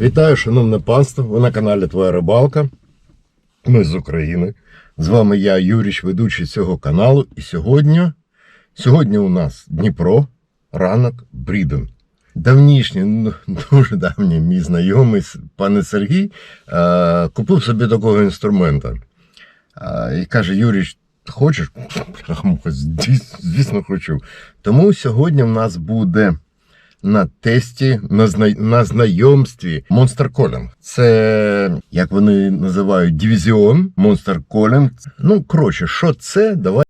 Вітаю, шановне панство! Ви на каналі Твоя Рибалка. Ми з України. З вами я, Юріч, ведучий цього каналу. І сьогодні, сьогодні у нас Дніпро, ранок, Бріден. Давнішній, ну, дуже давній мій знайомий, пане Сергій, е, купив собі такого інструмента. Е, і каже: Юріч, хочеш? Звісно, хочу. Тому сьогодні в нас буде на тесті, на, зна... на знайомстві Монстер Колінг. Це, як вони називають, дивізіон Монстер Колінг. Ну, коротше, що це? Давай.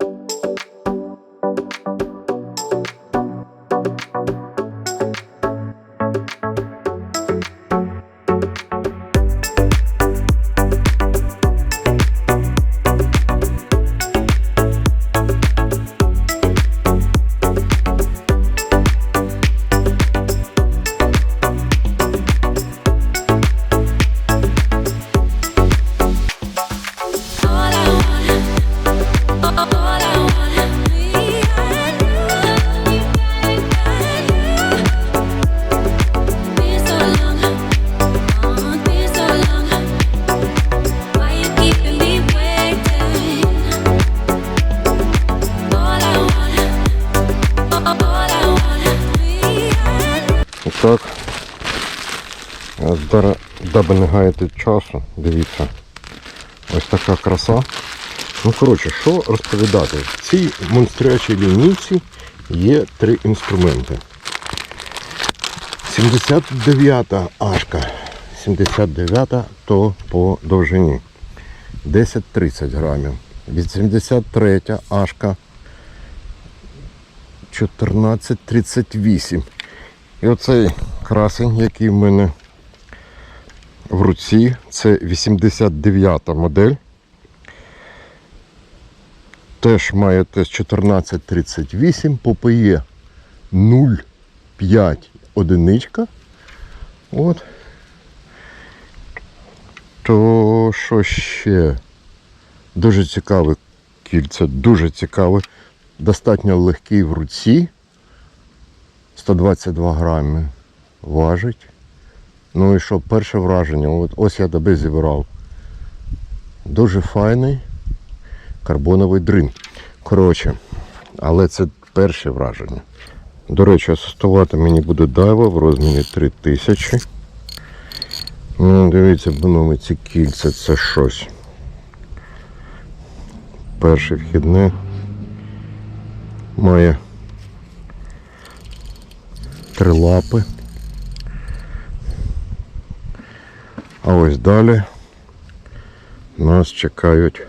Зараз, не гаяти часу, дивіться. Ось така краса. Ну, коротше, що розповідати? В цій монстрячій лінійці є три інструменти. 79-та ашка. 79-та то по довжині. 10-30 грамів. 83 ашка 14,38. І оцей красень, який в мене в руці, це 89-та модель. Теж має теж 1438, попає 0,5 одиничка. От. То що ще? Дуже цікаве кільце, дуже цікаве. Достатньо легкий в руці. 122 грами важить. Ну і що, перше враження, от, ось я тебе зібрав. Дуже файний карбоновий дрин. Коротше, але це перше враження. До речі, асистувати мені буде дайва в розмірі 3000. Ну, дивіться, панове, ці кільця це щось. Перше вхідне має три лапи. А ось далі нас чекають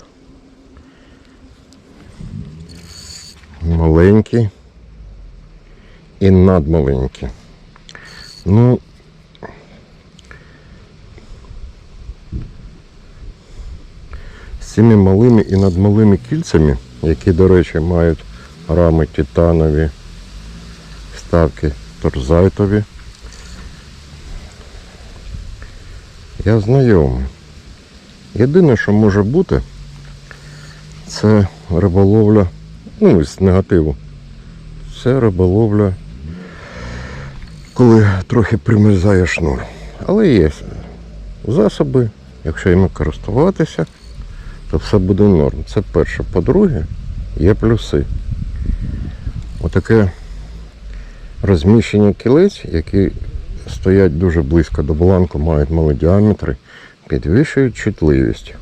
маленькі і надмаленькі. Ну, з цими малими і надмалими кільцями, які, до речі, мають рами титанові, вставки торзайтові. Я знайомий. Єдине, що може бути, це риболовля, ну, з негативу. Це риболовля, коли трохи примерзає шнур. Але є засоби, якщо їм користуватися, то все буде норм. Це перше. По-друге, є плюси. Отаке розміщення кілець, які стоять дуже близько до бланку, мають малі діаметри, підвищують чутливість.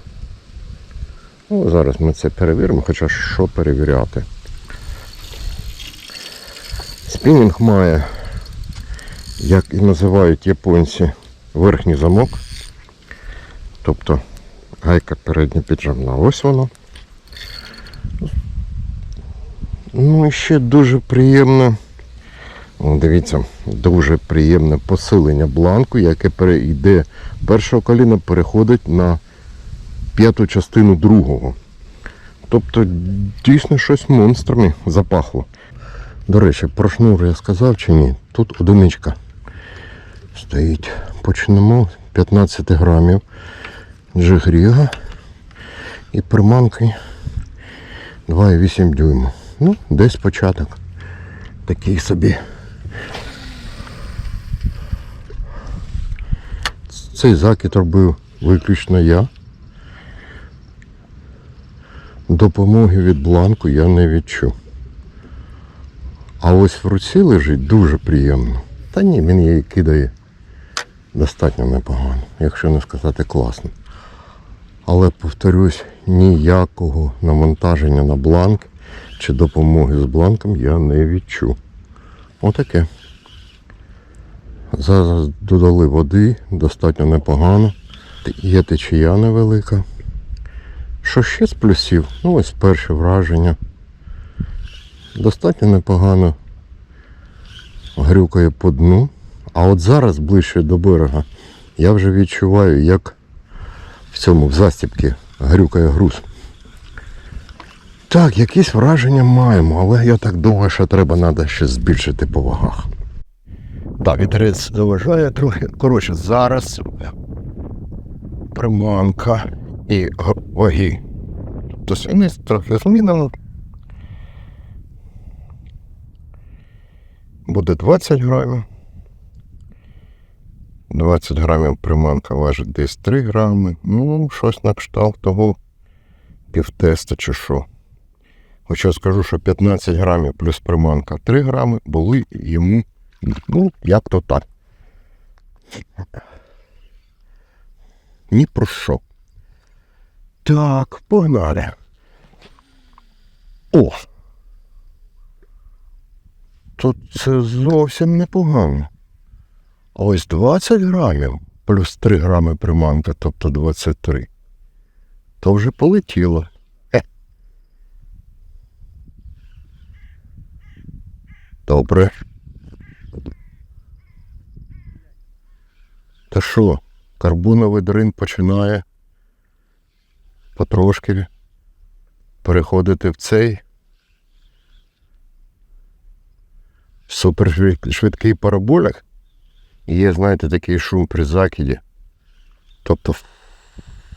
Ну, зараз ми це перевіримо, хоча що перевіряти. Спінінг має, як і називають японці, верхній замок. Тобто гайка передня піджимна. Ось воно. Ну і ще дуже приємно. Дивіться, дуже приємне посилення бланку, яке перейде першого коліна, переходить на п'яту частину другого. Тобто дійсно щось монстрами запахло. До речі, про шнур я сказав чи ні? Тут одиничка стоїть. Почнемо 15 грамів джигріга і приманки 2,8 дюйма. Ну, десь початок. Такий собі цей закид робив виключно я. Допомоги від бланку я не відчув. А ось в руці лежить дуже приємно. Та ні, він її кидає достатньо непогано, якщо не сказати класно. Але повторюсь, ніякого навантаження на бланк чи допомоги з бланком я не відчув. Отаке. Зараз додали води, достатньо непогано. Є течія невелика. Що ще з плюсів? Ну ось перше враження. Достатньо непогано грюкає по дну. А от зараз ближче до берега я вже відчуваю, як в цьому в застіпці грюкає груз. Так, якісь враження маємо, але я так думаю, що треба треба ще збільшити по вагах. Так, вітерець заважає трохи. Коротше, зараз приманка і ваги. Тобто вони трохи змінено. Буде 20 грамів. 20 грамів приманка важить десь 3 грами. Ну, щось на кшталт того півтеста чи що. Хоча скажу, що 15 грамів плюс приманка 3 грами були йому, ну, як то так. Ні про що. Так, погнали. О! Тут це зовсім непогано. А ось 20 грамів плюс 3 грами приманка, тобто 23. То вже полетіло. Е. Добре. Та що, карбоновий дрин починає потрошки переходити в цей супершвидкий параболяк. І Є, знаєте, такий шум при закиді. Тобто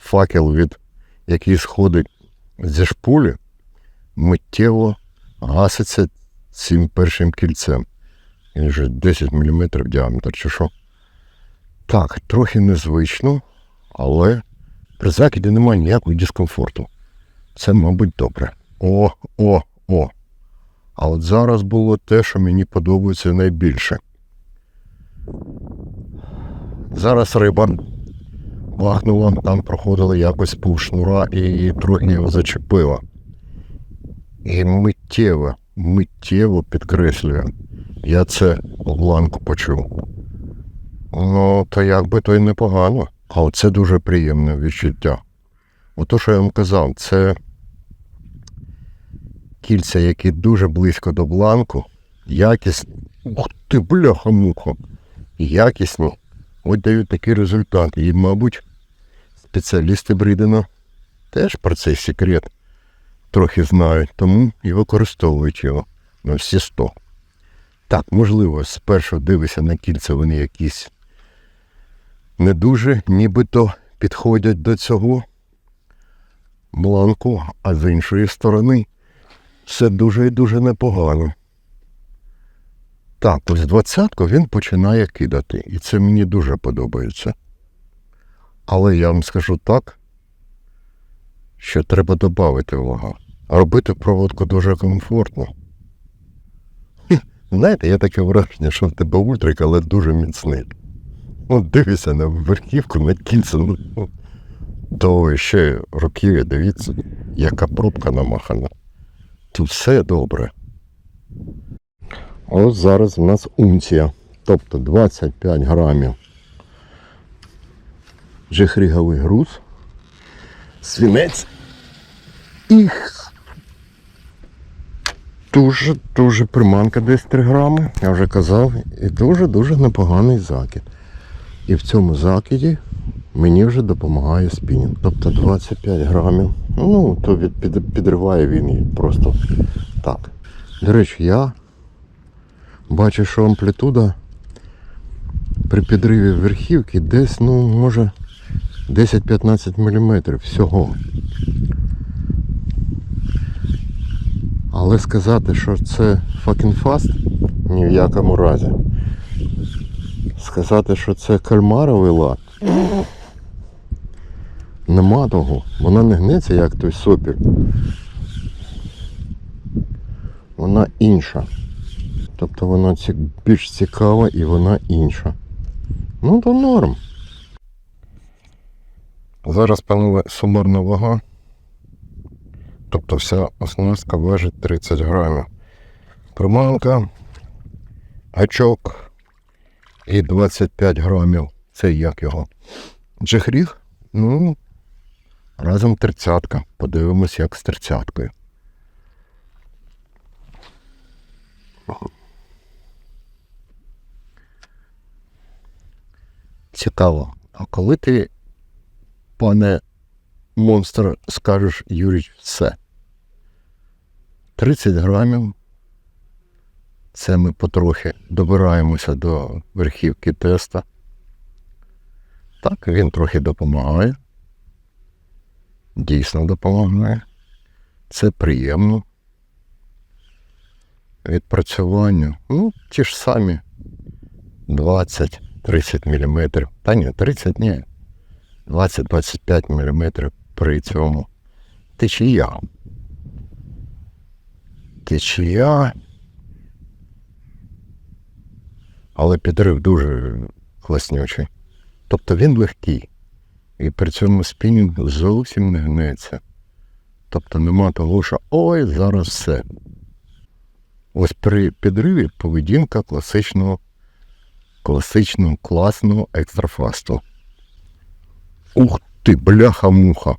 факел, від який сходить зі шпулі, миттєво гаситься цим першим кільцем. Він вже 10 мм діаметр чи що. Так, трохи незвично, але при закиді немає ніякого дискомфорту. Це, мабуть, добре. О, о, о. А от зараз було те, що мені подобається найбільше. Зараз риба бахнула, там проходила якось пів шнура і трохи його зачепила. І миттєво, миттєво підкреслюю. Я це в бланку почув. Ну, то якби то й непогано. А оце дуже приємне відчуття. Ото, що я вам казав, це кільця, які дуже близько до бланку, якісні. Ух ти, бляха-муха! Якісні. От дають такий результат. І, мабуть, спеціалісти Брідена теж про цей секрет трохи знають, тому і використовують його на всі 100. Так, можливо, спершу дивишся на кільця, вони якісь не дуже нібито підходять до цього бланку, а з іншої сторони все дуже і дуже непогано. Так, ось двадцятку він починає кидати, і це мені дуже подобається. Але я вам скажу так, що треба додати. А робити проводку дуже комфортно. Знаєте, є таке враження, що в тебе ультрик, але дуже міцний. От дивишся на верхівку, на кільце, ну, ну, то ще руки, дивіться, яка пробка намахана. Тут все добре. Ось зараз у нас унція, тобто 25 грамів жихріговий груз, свінець і дуже-дуже приманка десь 3 грами, я вже казав, і дуже-дуже непоганий закид. І в цьому закиді мені вже допомагає спінінг. Тобто 25 грамів. Ну, то від, під, підриває він її просто так. До речі, я бачу, що амплітуда при підриві верхівки десь, ну, може, 10-15 мм всього. Але сказати, що це fucking fast, ні в якому разі. Сказати, що це кальмаровий лад, Нема того. Вона не гнеться, як той сопіль. Вона інша. Тобто вона більш цікава і вона інша. Ну, то норм. Зараз панове сумарна вага. Тобто вся оснастка важить 30 грамів. Приманка, гачок і 25 грамів. Це як його? Джехріг? Ну, разом тридцятка. Подивимось, як з тридцяткою. Цікаво. А коли ти, пане монстр, скажеш Юрій, все. 30 грамів. Це ми потрохи добираємося до верхівки теста. Так, він трохи допомагає. Дійсно допомагає. Це приємно. Відпрацювання. Ну, ті ж самі 20-30 мм. Та ні, 30 ні. 20-25 мм при цьому. Течія. Течія. Але підрив дуже класнючий. Тобто він легкий. І при цьому спінінг зовсім не гнеться. Тобто нема того, що ой, зараз все. Ось при підриві поведінка класичного, класичного, класного екстрафасту. Ух ти, бляха-муха.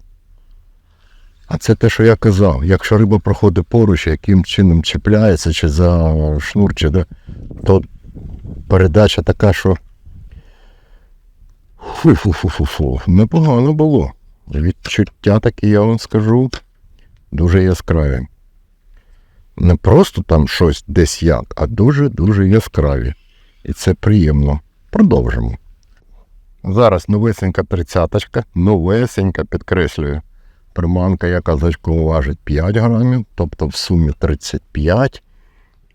А це те, що я казав. Якщо риба проходить поруч, яким чином чіпляється, чи за шнур, чи де, то передача така, що Фу-фу-фу-фу-фу. Непогано було. Відчуття такі, я вам скажу, дуже яскраві. Не просто там щось десь як, а дуже-дуже яскраві. І це приємно. Продовжимо. Зараз новесенька тридцяточка, новесенька, підкреслюю. Приманка, яка зачково важить 5 грамів, тобто в сумі 35.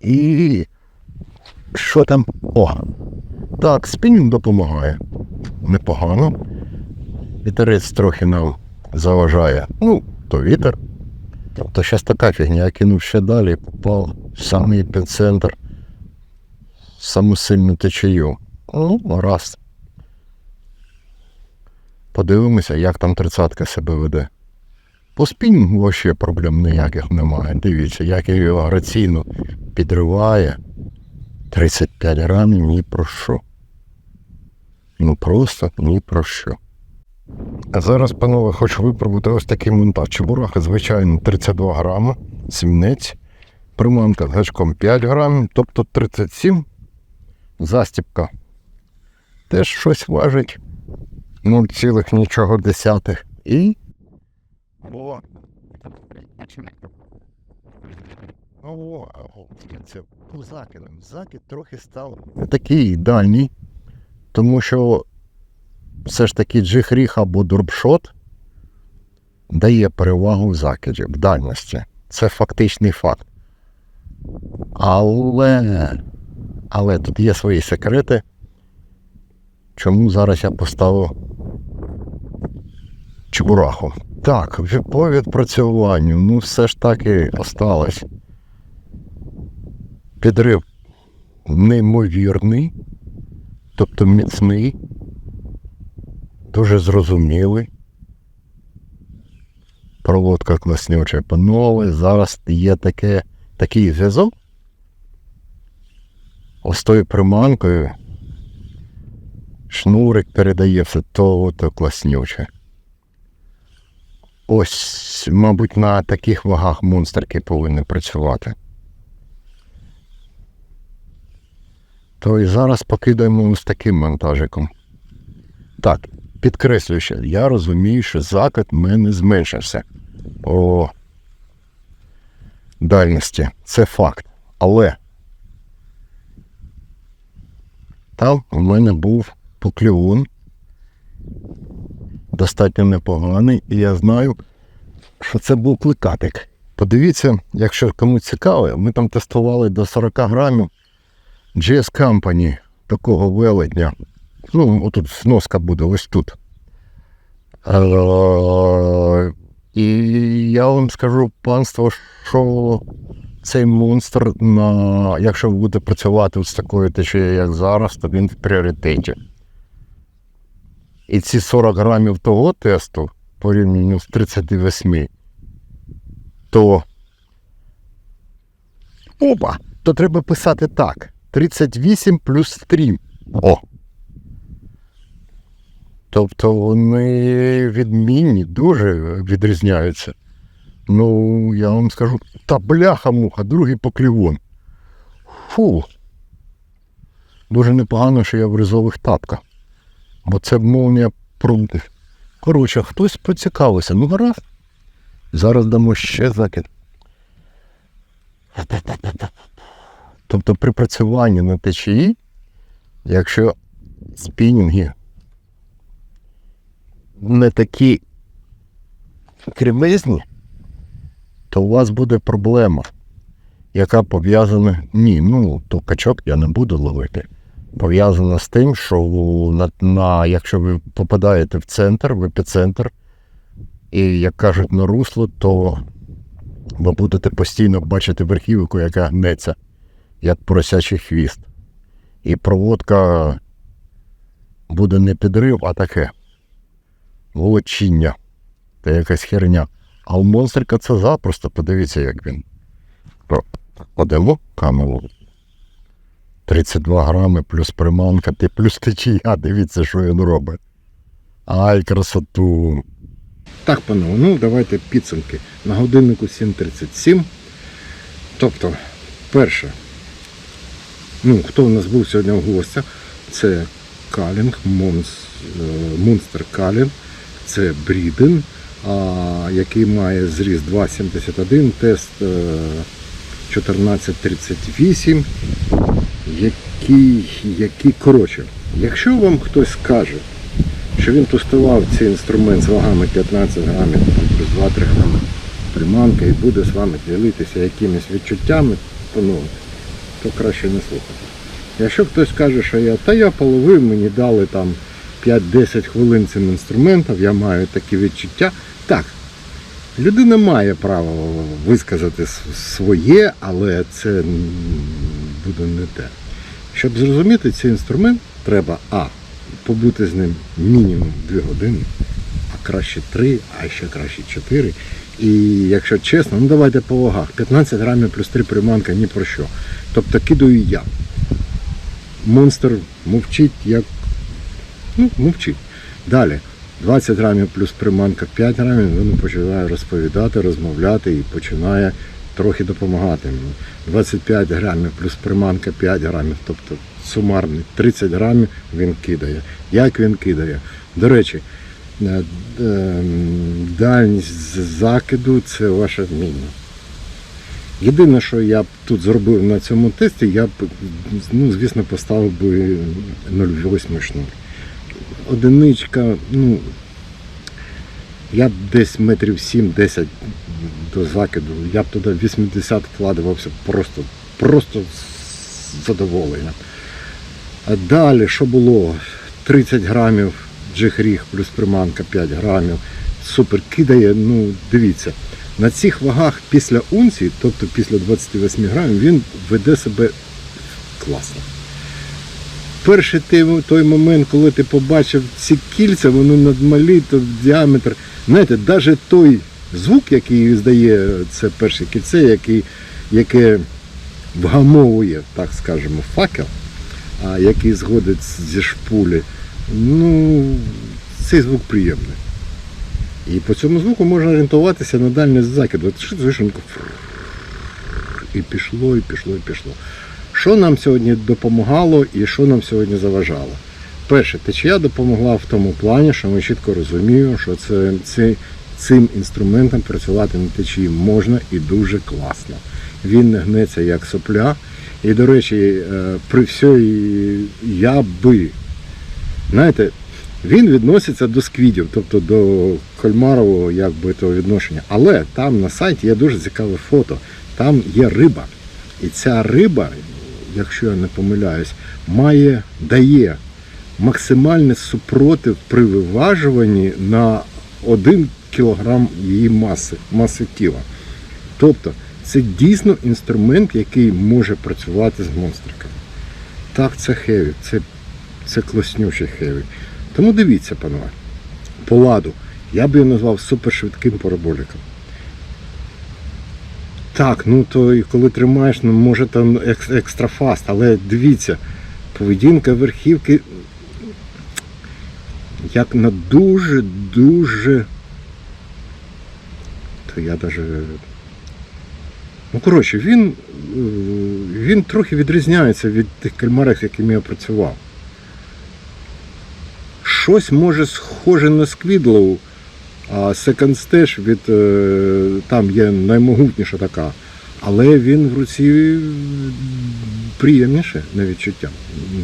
І що там? О! Так, спінінг допомагає непогано. Вітерець трохи нам заважає. Ну, то вітер. Тобто зараз така фігня, я кинув ще далі, попав в самий епіцентр, в саму сильну течію. Ну, раз. Подивимося, як там тридцятка себе веде. По спінінгу взагалі проблем ніяких немає. Дивіться, як його граційно підриває. 35 грамів ні про що. Ну просто ні про що. А зараз, панове, хочу випробувати ось такий монтаж. Чебураха, звичайно, 32 грами, сімнець, приманка з гачком 5 грамів, тобто 37. Застіпка теж щось важить. 0, нічого десятих. І. О! О, це був закидом. Закид трохи став не такий дальній, тому що все ж таки джихріг або дурбшот дає перевагу в закиді, в дальності. Це фактичний факт. Але, але тут є свої секрети. Чому зараз я поставив чебураху? Так, по відпрацюванню, ну все ж таки осталось. Підрив неймовірний, тобто міцний, дуже зрозумілий. Проводка класнюча панове. Зараз є таке, такий зв'язок. Ось тою приманкою. Шнурик передає все то, класнюче. Ось, мабуть, на таких вагах монстрики повинні працювати. То і зараз покидаємо з таким монтажиком. Так, підкреслюю я розумію, що закид в мене зменшився. О дальності. Це факт. Але там у мене був поклювун. Достатньо непоганий, і я знаю, що це був кликатик. Подивіться, якщо комусь цікаво, ми там тестували до 40 грамів GS Company такого велетня. Ну, отут сноска буде, ось тут. Е, І я вам скажу, панство, що цей монстр, на, якщо ви будете працювати з такою течією, як зараз, то він в пріоритеті. І ці 40 грамів того тесту порівняно з 38, то. Опа! То треба писати так: 38 плюс стрім. О! Тобто вони відмінні, дуже відрізняються. Ну, я вам скажу, та бляха-муха, другий поклівон. Фу. Дуже непогано, що я в ризових тапках. Бо це молнія прунти. Коротше, хтось поцікавився. Ну, гаразд. Зараз дамо ще закид. Тобто при працюванні на течії, якщо спінінги не такі кремезні, то у вас буде проблема, яка пов'язана. Ні, ну то качок я не буду ловити. Пов'язана з тим, що на, на, якщо ви попадаєте в центр, в епіцентр, і, як кажуть, на русло, то ви будете постійно бачити верхівку, яка гнеться, як поросячий хвіст. І проводка буде не підрив, а таке волочіння та якась херня. А у монстрика це запросто, подивіться, як він. Кладемо камеру. 32 грами плюс приманка, ти плюс течія, дивіться, що він робить. Ай, красоту. Так, панове, ну давайте підсумки. На годиннику 7.37. Тобто, перше, ну, хто у нас був сьогодні в гостях, це Калінг, Монс, е, Монстер Калінг, це Бріден, який має зріст 2,71, тест е, 1438, який, який, коротше, якщо вам хтось скаже, що він тестував цей інструмент з вагами 15 грамів, плюс 2-3 грами приманка і буде з вами ділитися якимись відчуттями, ну, то краще не слухати. Якщо хтось каже, що я, та я половив, мені дали там 5-10 хвилин цим інструментом, я маю такі відчуття. Так, людина має право висказати своє, але це буде не те. Щоб зрозуміти цей інструмент, треба А. Побути з ним мінімум 2 години, а краще 3, а ще краще 4. І якщо чесно, ну давайте по вагах. 15 грамів плюс 3 приманка ні про що. Тобто кидаю я. Монстр мовчить як. Ну, мовчить. Далі. 20 грамів плюс приманка 5 грамів, він починає розповідати, розмовляти і починає трохи допомагати мені. 25 грамів плюс приманка 5 грамів, тобто сумарний 30 грамів він кидає. Як він кидає? До речі, дальність закиду це ваше вміння. Єдине, що я б тут зробив на цьому тесті, я б, ну, звісно, поставив би 0,8 шнур. Одиничка, ну, я б десь метрів 7-10 до закиду, я б туди 80 вкладувався просто, просто з. А далі, що було? 30 грамів джихріг плюс приманка 5 грамів. Супер кидає, ну дивіться. На цих вагах після унції, тобто після 28 грамів, він веде себе класно. Перший той, момент, коли ти побачив ці кільця, вони надмалі, то діаметр. Знаєте, навіть той звук, який здає це перше кільце, який, яке вгамовує, так скажемо, факел, а який зходить зі шпулі, ну, цей звук приємний. І по цьому звуку можна орієнтуватися на дальність закиду. От вишенько. І пішло, і пішло, і пішло. Що нам сьогодні допомагало і що нам сьогодні заважало? Перше, течія допомогла в тому плані, що ми чітко розуміємо, що це, це, цим інструментом працювати на течії можна і дуже класно. Він не гнеться як сопля. І, до речі, е, при всій я би, знаєте, він відноситься до сквідів, тобто до кальмарового як того відношення. Але там на сайті є дуже цікаве фото. Там є риба. І ця риба, якщо я не помиляюсь, має, дає максимальний супротив при виважуванні на 1 кг її маси, маси тіла. Тобто це дійсно інструмент, який може працювати з монстриками. Так, це хеві, це, це класнючий хеві. Тому дивіться, панове, по ладу. Я б його назвав супершвидким параболіком. Так, ну то і коли тримаєш, ну може там екс- екстра фаст, але дивіться, поведінка верхівки як на дуже-дуже. То я даже. Ну, коротше, він, е, він трохи відрізняється від тих кальмарів, якими я працював. Щось може схоже на Сквідлоу, а Second Stash від е, там є наймогутніша така. Але він в руці приємніше на відчуття,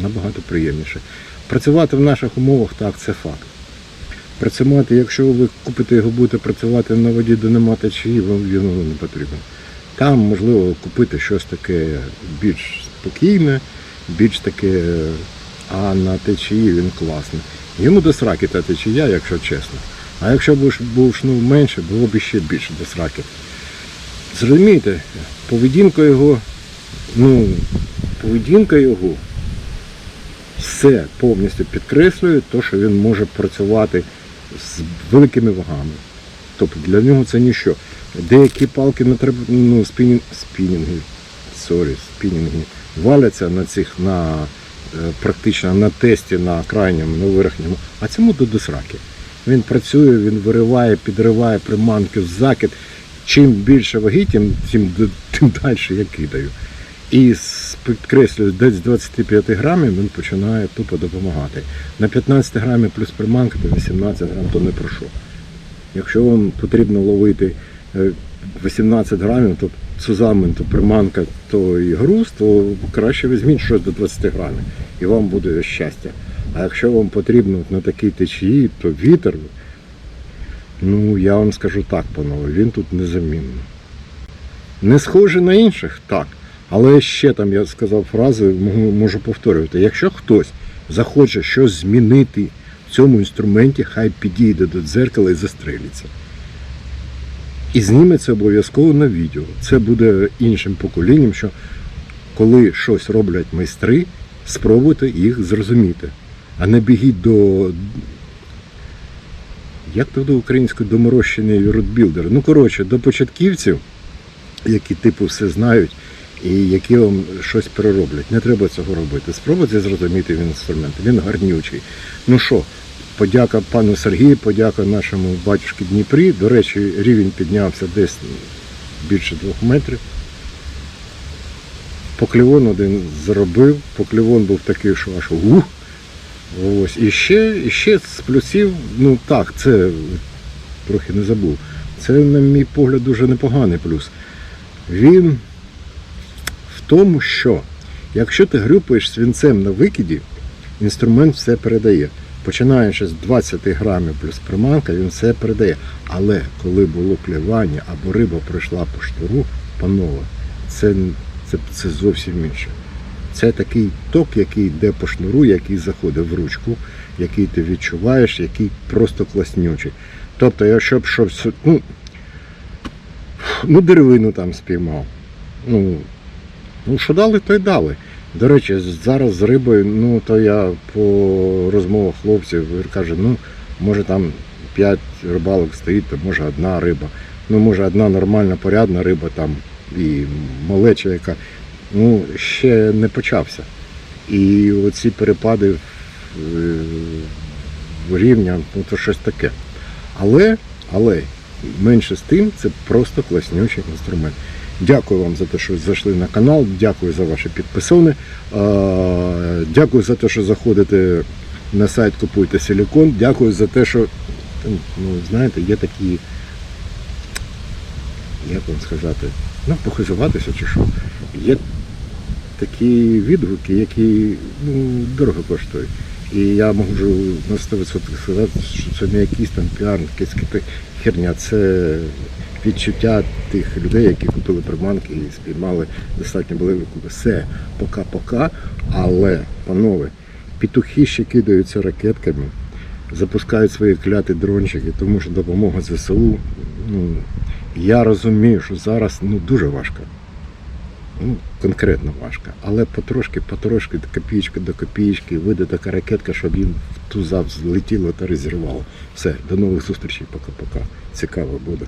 набагато приємніше. Працювати в наших умовах так, це факт. Працювати, якщо ви купите його, будете працювати на воді, де нема течії, вам він не потрібен. Там можливо купити щось таке більш спокійне, більш таке, а на течії він класний. Йому до сраки та течія, якщо чесно. А якщо б був шнур менше, було б ще більше до сраки. Зрозумієте, поведінка його, ну, поведінка його все повністю підкреслює, то, що він може працювати з великими вагами. Тобто для нього це ніщо. Деякі палки не треба, ну, спінінг, спінінги, сорі, спінінги валяться на цих, на практично на тесті, на крайньому, на верхньому, а цьому до досраки. Він працює, він вириває, підриває приманки в закид. Чим більше ваги, тим, тим, тим далі я кидаю. І підкреслюю, десь з 25 грамів він починає тупо допомагати. На 15 грамів плюс приманка, то 18 грам, то не про що. Якщо вам потрібно ловити е, 18 грамів, то цузамен, то приманка, то і груз, то краще візьміть щось до 20 грамів, і вам буде щастя. А якщо вам потрібно на такій течії, то вітер, ну я вам скажу так, панове, він тут незамінний. Не схожий на інших, так. Але ще там я сказав фрази, можу повторювати. Якщо хтось захоче щось змінити в цьому інструменті, хай підійде до дзеркала і застрелиться. І зніме це обов'язково на відео. Це буде іншим поколінням, що коли щось роблять майстри, спробуйте їх зрозуміти. А не бігіть до. Як то до української доморощений рудбілдер? Ну, коротше, до початківців, які типу все знають і які вам щось перероблять. Не треба цього робити. Спробуйте зрозуміти він інструмент. Він гарнючий. Ну що, подяка пану Сергію, подяка нашому батюшки Дніпрі. До речі, рівень піднявся десь більше двох метрів. Поклівон один зробив, поклівон був такий, що аж ух. Ось. І ще, і ще з плюсів, ну так, це трохи не забув. Це, на мій погляд, дуже непоганий плюс. Він в тому, що якщо ти грюпаєш свинцем на викиді, інструмент все передає. Починаючи з 20 грамів плюс приманка, він все передає. Але коли було клювання або риба пройшла по штуру, панове, це, це, це зовсім інше. Це такий ток, який йде по шнуру, який заходить в ручку, який ти відчуваєш, який просто класнючий. Тобто, якщо б щось, ну, ну деревину там спіймав. Ну, ну що дали, то й дали. До речі, зараз з рибою, ну то я по розмовах хлопців каже, ну, може там 5 рибалок стоїть, то може одна риба. Ну, може одна нормальна, порядна риба там і малеча, яка ну, ще не почався. І оці перепади е, рівня, ну то щось таке. Але, але менше з тим, це просто класнючий інструмент. Дякую вам за те, що зайшли на канал, дякую за ваші підписони. Дякую за те, що заходите на сайт Купуйте Силікон. Дякую за те, що ну, знаєте, є такі, як вам сказати, ну, похизуватися чи що. Є такі відгуки, які ну, дорого коштують. І я можу на 100% сказати, що це не якийсь там піар, якась херня, це відчуття тих людей, які купили приманки і спіймали достатньо велику. Все, пока-пока. Але, панове, Петухи ще кидаються ракетками, запускають свої кляті дрончики, тому що допомога ЗСУ. Ну, я розумію, що зараз ну, дуже важко. Ну, конкретно важко. Але потрошки, потрошки, копійки до копійки, вийде така ракетка, щоб їм в ту зав злетіло та розірвало. Все, до нових зустрічей, пока-пока. Цікаво буде.